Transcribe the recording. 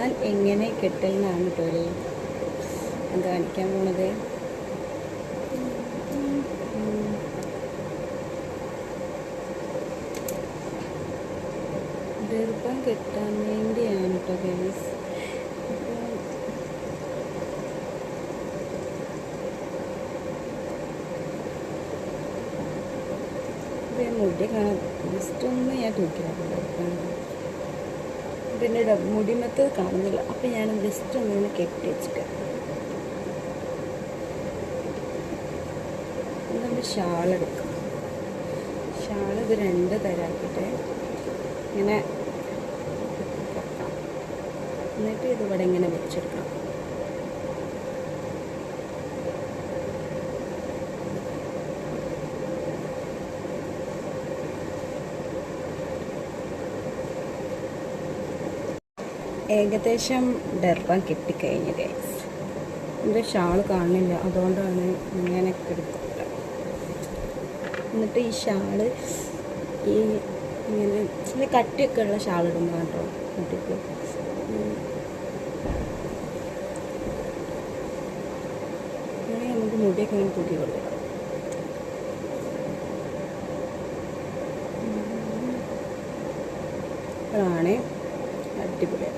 ഞാൻ എങ്ങനെ കെട്ടലിനാണ് കേട്ടോ അല്ലേ എന്ത് കാണിക്കാൻ പോണത്? ഗർഭം കെട്ടാൻ വേണ്ടിയാണ് കേട്ടോ ഗൈസ് മുടി കാണാൻ ജസ്റ്റ് ഒന്ന് ഞാൻ തൂക്കിയിട്ടുണ്ട് പിന്നെ മുടിമത്ത് കാണുന്നില്ല. അപ്പം ഞാൻ ജസ്റ്റ് ഒന്ന് കെട്ടി വെച്ചിട്ട്. ഷാൾ എടുക്കാം. ഷാൾ ഇത് രണ്ട് തരാക്കിയിട്ട് ഇങ്ങനെ എന്നിട്ട് ഇതിവിടെ ഇങ്ങനെ വെച്ചെടുക്കാം. ഏകദേശം ഡർബൻ കിട്ടിക്കഴിഞ്ഞ് ഗൈസ് എന്റെ ഷാൾ കാണില്ല അതുകൊണ്ടാണ് ഇങ്ങനെ എടുക്കുന്നത് എന്നിട്ട് ഈ ഷാൾ ഈ ഇങ്ങനെ ഇങ്ങനെ കട്ടിയൊക്കെ ഉള്ള ഷാൾ ഇടുമ്പോൾ കേട്ടോ കുട്ടിക്ക്. നമുക്ക് മുടിയൊക്കെ ഇങ്ങനെ കൂട്ടി കൊടുക്കാം. അതാണ് അടിപൊളി